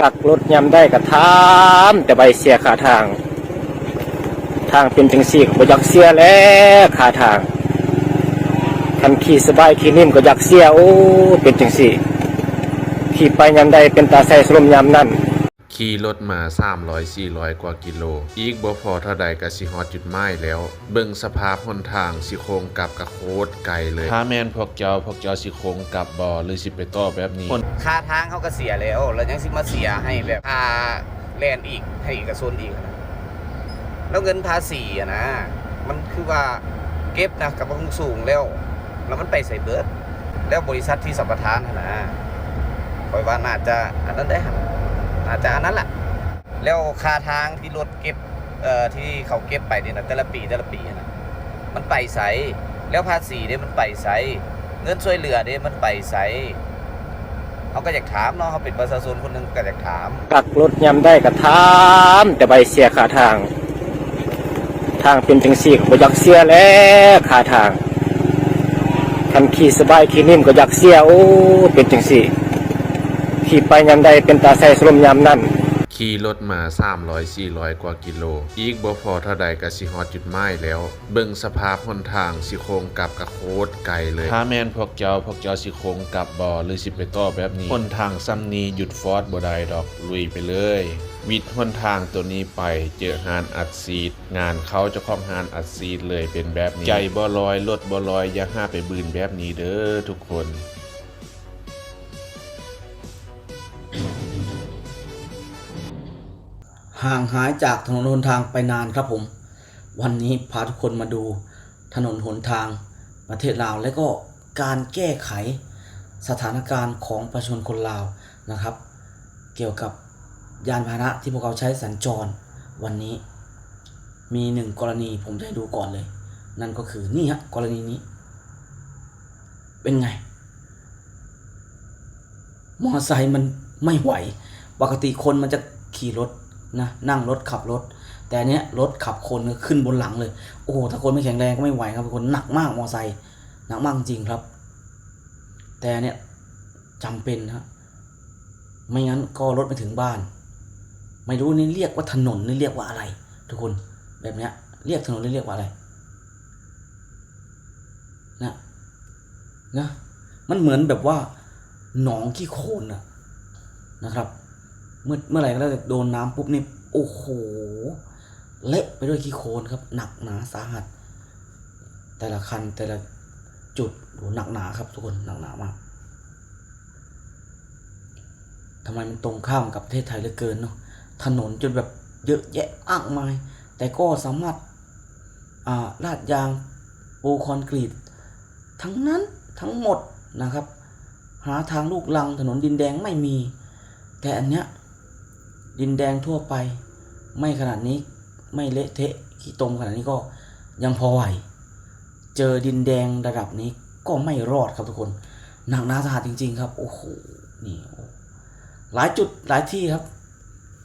กักรถยำได้กระทามแต่ใบเสียขาทาง ทางเป็นจังสี่ก็อยากเสียแล้วขาทางคันขี่สบายขี่นิ่มก็อยากเสียโอ้เป็นจังสี่ขี่ไปยำได้เป็นตาใส่สลมยำนั่น ขี่รถมา 300 400 กว่ากิโล อีกบ่พอเท่าใดก็สิฮอดจุดหมายแล้ว เบิ่งสภาพหนทางสิโคงกลับกะโคตรไกลเลย ถ้าแม่นพวกเจ้าพวกเจ้าสิโคงกลับบ่หรือสิไปต่อแบบนี้ ค่าทางเขาก็เสียแล้วแล้วยังสิมาเสียให้แบบค่าแลนอีกให้เอกชนอีกนะแล้วเงินภาษีอะนะ มันคือว่าเก็บนะกับมันสูงแล้ว แล้วมันไปใส่เบิร์ดแล้วบริษัทที่สัมปทานน่ะนะคอยว่าน่าจะอันนั้นได้หั่น น่าจะอันนั้นแหละแล้วคาทางที่รถเก็บเอ่อที่เขาเก็บไปเนี่ยนะแต่ละปีแต่ละปีนะมันไปใสแล้วภาษีเนี่ยมันไปใสเงินช่วยเหลือเนี่ยมันไปใสเขาก็อยากถามเนาะเขาเป็นประชาชนคนหนึ่งก็อยากถามกักรถยำได้กระทามแต่ใบเสียขาทาง ทางเป็นจังสี่ก็อยากเสียแล้วขาทางคันขี่สบายขี่นิ่มก็อยากเสียโอ้เป็นจังสี่ ขี่ไปยำได้เป็นตาใส่สลมยำนั่นขี่รถมา 300 400 กว่ากิโล อีกบ่พอเท่าใดก็สิฮอดจุดหมายแล้ว เบิ่งสภาพหนทางสิโคงกลับกะโคตรไกลเลย ถ้าแม่นพวกเจ้าพวกเจ้าสิโคงกลับบ่หรือสิไปต่อแบบนี้หนทางซ้ำนี้หยุดฟอร์ดบ่ได้ดอกลุยไปเลย วิดหนทางตัวนี้ไปเจอหานอัดซีด งานเขาเจะของหานอัดซีดเลยเป็นแบบนี้ ใจบ่ลอยรถบ่ลอยอย่าห้าไปบืนแบบนี้เด้อทุกคน ห่างหายจากถนนหนทางไปนานครับผม วันนี้พาทุกคนมาดูถนนหนทางประเทศลาว และก็การแก้ไขสถานการณ์ของประชาชนคนลาวนะครับ เกี่ยวกับยานพาหนะที่พวกเขาใช้สัญจรวันนี้ มีหนึ่งกรณีผมจะให้ดูก่อนเลย นั่นก็คือนี่ฮะกรณีนี้ เป็นไง มอไซค์มันไม่ไหว ปกติคนมันจะขี่รถ นะนั่งรถขับรถ แต่เนี้ยรถขับคนขึ้นบนหลังเลย โอ้โหถ้าคนไม่แข็งแรงก็ไม่ไหวครับเป็นคนหนักมากมอไซค์หนักมากจริงครับ แต่เนี้ยจำเป็นนะไม่งั้นก็รถไม่ถึงบ้าน ไม่รู้นี่เรียกว่าถนนนี่เรียกว่าอะไร ทุกคนแบบเนี้ยเรียกถนนนี่เรียกว่าอะไรนะนะมันเหมือนแบบว่าหนองขี้โคลนอะนะครับ เมื่อเมื่อไหร่ก็แล้วแต่โดนน้ำปุ๊บนี่โอ้โห เละไปด้วยขี้โคลนครับ หนักหนาสาหัส แต่ละคันแต่ละจุดโหหนักหนาครับทุกคนหนักหนามากทำไมมันตรงข้ามกับประเทศไทยเหลือเกินเนาะถนนจนแบบเยอะแยะมากมาย แต่ก็สามารถอ่าลาดยางปูคอนกรีต ทั้งนั้นทั้งหมดนะครับ หาทางลูกลังถนนดินแดงไม่มี แต่อันเนี้ย ดินแดงทั่วไป ไม่ขนาดนี้ไม่เละเทะขี้ตมขนาดนี้ก็ยังพอไหว เจอดินแดงระดับนี้ก็ไม่รอดครับทุกคน หนักหนาสาหัสจริง ๆ ครับ โอ้โห นี่ หลายจุดหลายที่ครับ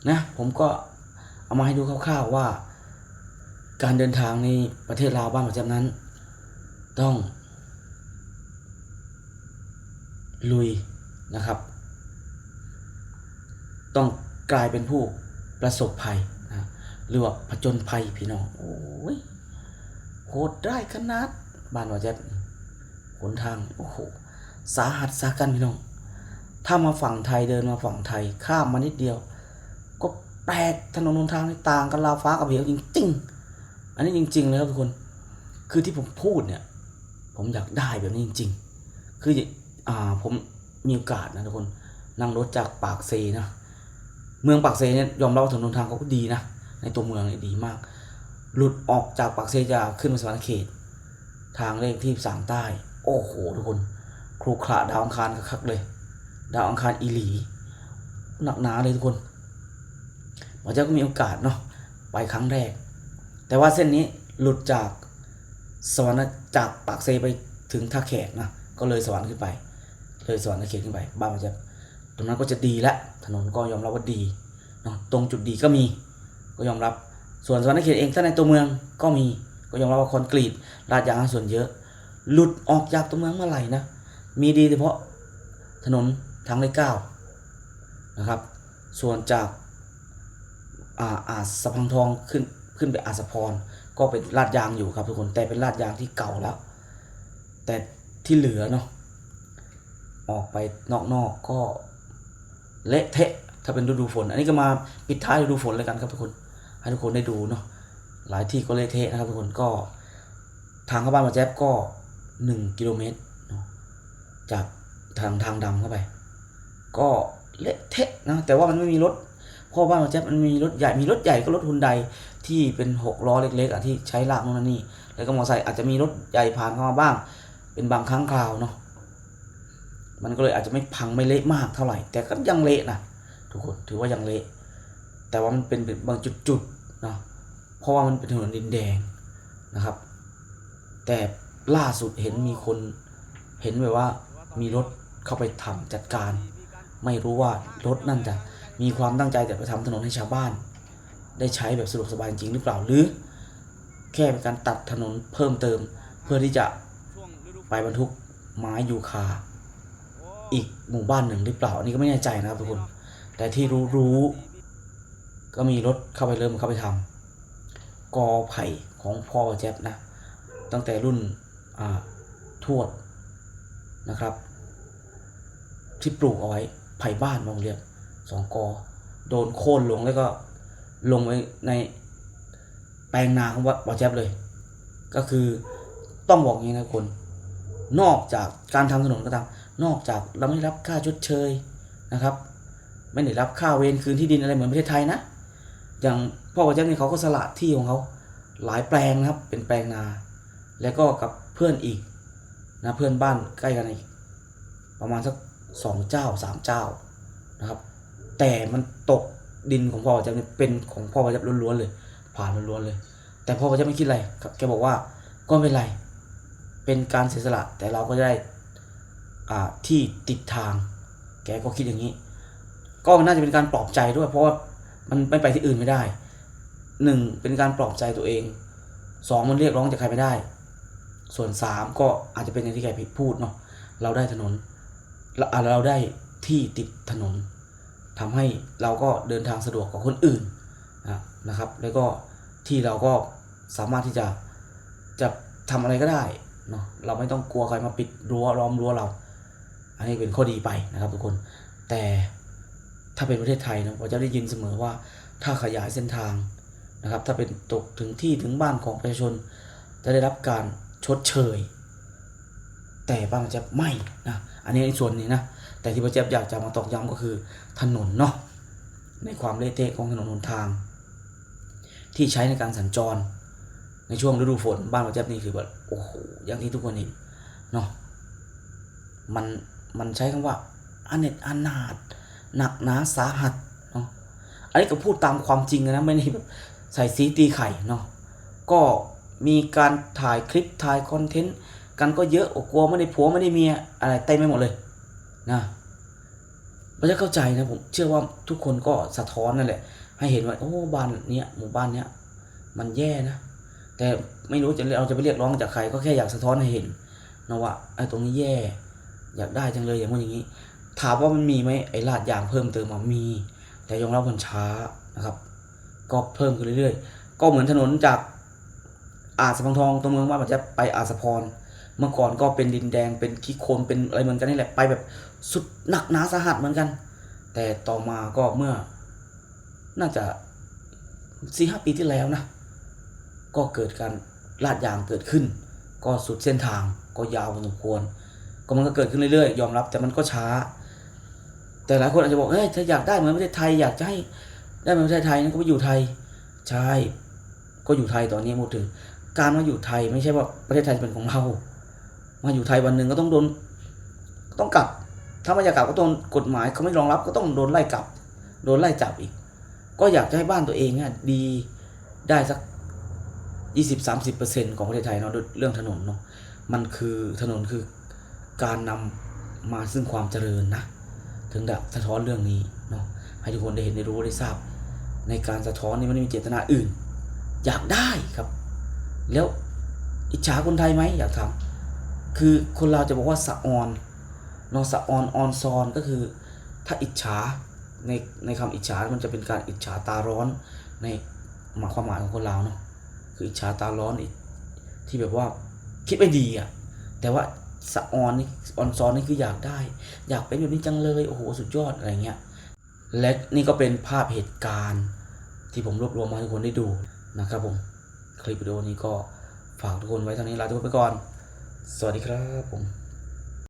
นะ ผมก็เอามาให้ดูคร่าวๆว่า การเดินทางในประเทศลาวบ้านประจำนั้น ต้อง ลุยนะครับ ต้อง กลายเป็นผู้ประสบภัยนะหรือว่าผจญภัยพี่น้องโอ้ยโหดได้ขนาดบ้านว่าจะหนทางโอ้โหสาหัสสากันพี่น้อง ถ้ามาฝั่งไทยเดินมาฝั่งไทยข้ามมานิดเดียว ก็แปลกถนนหนทางนี่ต่างกันราวฟ้ากับเหวจริงๆอันนี้จริงๆเลยครับทุกคน คือที่ผมพูดเนี่ย ผมอยากได้แบบนี้จริง ๆ คืออ่าผมมีโอกาสนะทุกคนนั่งรถจากปากเซนะ เมืองปากเซเนี่ยยอมรับว่าถนนทางเขาก็ดีนะ ในตัวเมืองเนี่ยดีมาก หลุดออกจากปากเซจะขึ้นมาสวรรค์เขต ทางเลขที่สามใต้ โอ้โหทุกคน ครูขระดาวอังคารคักเลย ดาวอังคารอีหลี หนักหนาเลยทุกคนหมอเจ้าก็มีโอกาสเนาะไปครั้งแรก แต่ว่าเส้นนี้หลุดจากสวรรค์จากปากเซไปถึงท่าแขกนะก็เลยสวรรค์ขึ้นไป เลยสวรรค์เขตขึ้นไป บ้านมันจะ ตรงนั้นก็จะดีแล้วถนนก็ยอมรับว่าดีเนาะตรงจุดดีก็มีก็ยอมรับ ส่วนสวรรค์เขตเองถ้าในตัวเมืองก็มีก็ยอมรับว่าคอนกรีตลาดยางส่วนเยอะ หลุดออกจากตัวเมืองเมื่อไหร่นะมีดีเฉพาะถนนทางเลขเก้านะครับ ส่วนจากอ่าอาสะพังทองขึ้นขึ้นไปอาสะพรก็เป็นลาดยางอยู่ครับทุกคนแต่เป็นลาดยางที่เก่าแล้ว แต่ที่เหลือเนาะออกไปนอกๆก็ เละเทะถ้าเป็นฤดูฝน อันนี้ก็มาปิดท้ายฤดูฝนเลยกันครับทุกคน ให้ทุกคนได้ดูเนาะหลายที่ก็เละเทะนะครับทุกคนก็ทางเข้าบ้านมาแจ๊บก็หนึ่งกิโลเมตรจากทางทางดำเข้าไป ก็เละเทะนะแต่ว่ามันไม่มีรถพราะบ้านมาแจ๊บมันมีรถใหญ่มีรถใหญ่ก็รถฮุนไดที่เป็นหกล้อเล็กๆอะที่ใช้ลากนู่นนนนี่แล้วก็มอเตอร์ไซค์อาจจะมีรถใหญ่ผ่านเข้ามาบ้าง เป็นบางครั้งคราวเนาะ มันก็เลยอาจจะไม่พังไม่เละมากเท่าไหร่ แต่ก็ยังเละนะทุกคนถือว่ายังเละ แต่ว่ามันเป็นบางจุดๆเนาะเพราะว่ามันเป็นถนนดินแดงนะครับ แต่ล่าสุดเห็นมีคนเห็นแบบว่ามีรถเข้าไปทำจัดการ ไม่รู้ว่ารถนั่นจะมีความตั้งใจแต่ไปทำถนนให้ชาวบ้าน ได้ใช้แบบสะดวกสบายจริงหรือเปล่าหรือ แค่เป็นการตัดถนนเพิ่มเติม เพื่อที่จะไปบรรทุกไม้ยูคา อีกหมู่บ้านหนึ่งหรือเปล่า อันนี้ก็ไม่แน่ใจนะครับทุกคน แต่ที่รู้รู้ก็มีรถเข้าไปเริ่มเข้าไปทำกอไผ่ของพ่อแจ๊บนะ ตั้งแต่รุ่นอ่าทวดนะครับ ที่ปลูกเอาไว้ไผ่บ้านมองเรียกสองกอ โดนโค่นลงแล้วก็ลงไว้ในแปลงนาของวัดแจ๊บเลย ก็คือต้องบอกอย่างนี้นะคน นอกจากการทำถนนก็ตาม นอกจากเราไม่รับค่าชดเชยนะครับ ไม่ได้รับค่าเวรคืนที่ดินอะไรเหมือนประเทศไทยนะ อย่างพ่อวัดแจ๊บนี่เขาก็สละที่ของเขาหลายแปลงนะครับเป็นแปลงนา แล้วก็กับเพื่อนอีกนะเพื่อนบ้านใกล้กันอีก ประมาณสักสองเจ้าสามเจ้านะครับ แต่มันตกดินของพ่อประจับเนี่ยเป็นของพ่อประจับล้วนๆเลย ผ่านล้วนๆเลย แต่พ่อประจับไม่คิดอะไรครับแกบอกว่าก็ไม่เป็นไร เป็นการเสียสละแต่เราก็ได้ ที่ติดทาง แกก็คิดอย่างนี้ ก็น่าจะเป็นการปลอบใจด้วย เพราะว่ามันไม่ไปที่อื่นไม่ได้หนึ่งเป็นการปลอบใจตัวเองสองมันเรียกร้องจากใครไม่ได้ ส่วนสามก็อาจจะเป็นอย่างที่แกผิดพูดเนาะเราได้ถนนเราเราได้ที่ติดถนนทำให้เราก็เดินทางสะดวกกว่าคนอื่นนะนะครับ แล้วก็ที่เราก็สามารถที่จะจะทำอะไรก็ได้เนาะเราไม่ต้องกลัวใครมาปิดรั้วล้อมรั้วเรา อันนี้เป็นข้อดีไปนะครับทุกคน แต่ถ้าเป็นประเทศไทยนะผมจะได้ยินเสมอว่าถ้าขยายเส้นทางนะครับ ถ้าเป็นตกถึงที่ถึงบ้านของประชาชน จะได้รับการชดเชย แต่บางจะไม่นะอันนี้ในส่วนนี้นะแต่ที่พระเจ็บอยากจะมาตอกย้ำก็คือถนนเนาะในความเละเทะของถนนหนทาง ที่ใช้ในการสัญจร ในช่วงฤดูฝนบ้านพระเจ็บนี่คือแบบโอ้โหอย่างที่ทุกคนเห็นเนาะมัน มันใช้คำว่าอเนตอนาถหนักหนาสาหัสเนาะอันนี้ก็พูดตามความจริงนะไม่ได้แบบใส่สีตีไข่เนาะก็มีการถ่ายคลิปถ่ายคอนเทนต์กันก็เยอะอกลัวไม่ได้ผัวไม่ได้เมียอะไรเต็มไปหมดเลยนะเราจะเข้าใจนะผมเชื่อว่าทุกคนก็สะท้อนนั่นแหละ ให้เห็นว่าโอ้บ้านเนี้ยหมู่บ้านเนี้ยมันแย่นะแต่ไม่รู้จะเราจะไปเรียกร้องจากใครก็แค่อยากสะท้อนให้เห็นนะว่าไอ้ตรงนี้แย่ อยากได้จังเลยอย่างนู้นอย่างนี้ ถามว่ามันมีไหมไอ้ลาดยางเพิ่มเติมมามี แต่ยอมรับมันช้านะครับ ก็เพิ่มขึ้นเรื่อยๆ ก็เหมือนถนนจากอาสพังทองตรงเมืองว่ามันจะไปอาสะพร เมื่อก่อนก็เป็นดินแดงเป็นขี้โคลนเป็นอะไรเหมือนกันนี่แหละไปแบบสุดหนักหนาสาหัสเหมือนกัน แต่ต่อมาก็เมื่อ น่าจะสี่ห้าปีที่แล้วนะ ก็เกิดการลาดยางเกิดขึ้น ก็สุดเส้นทางก็ยาวพอสมควร ก็มันก็เกิดขึ้นเรื่อยๆ ยอมรับแต่มันก็ช้า แต่หลายคนอาจจะบอกเฮ้ยถ้าอยากได้เหมือนประเทศไทยอยากจะให้ได้เหมือนประเทศไทยนั่นก็ไปอยู่ไทยใช่ก็อยู่ไทยตอนนี้พูดถึง การมาอยู่ไทยไม่ใช่ว่าประเทศไทยเป็นของเรามาอยู่ไทยวันหนึ่งก็ต้องโดนต้องกลับ ถ้าไม่อยากกลับก็ต้องกฎหมายเขาไม่รองรับก็ต้องโดนไล่กลับ โดนไล่จับอีก ก็อยากจะให้บ้านตัวเองเนี่ยดีได้สักยี่สิบสามสิบเปอร์เซ็นของประเทศไทยเนาะเรื่องถนนเนาะมันคือถนนคือ การนำมาซึ่งความเจริญนะ ถึงดับสะท้อนเรื่องนี้เนาะให้ทุกคนได้เห็นได้รู้ได้ทราบ ในการสะท้อนนี่มันไม่มีเจตนาอื่น อยากได้ครับ แล้วอิจฉาคนไทยไหมอยากทำคือคนเราจะบอกว่าสะออนเนอะสะออนออนซอนก็คือ ถ้าอิจฉาในในคำอิจฉา มันจะเป็นการอิจฉาตาร้อนในหมายความหมายของคนลาวเนาะคืออิจฉาตาร้อนอีกที่แบบว่าคิดไม่ดีอะแต่ว่า สะออนนี่ออนซอนนี่คืออยากได้ อยากเป็นแบบนี้จังเลยโอ้โหสุดยอดอะไรเงี้ยและนี่ก็เป็นภาพเหตุการณ์ ที่ผมรวบรวมมาให้ทุกคนได้ดูนะครับผมคลิปวิดีโอนี้ก็ฝากทุกคนไว้เท่านี้ลาทุกคนไปก่อน สวัสดีครับผม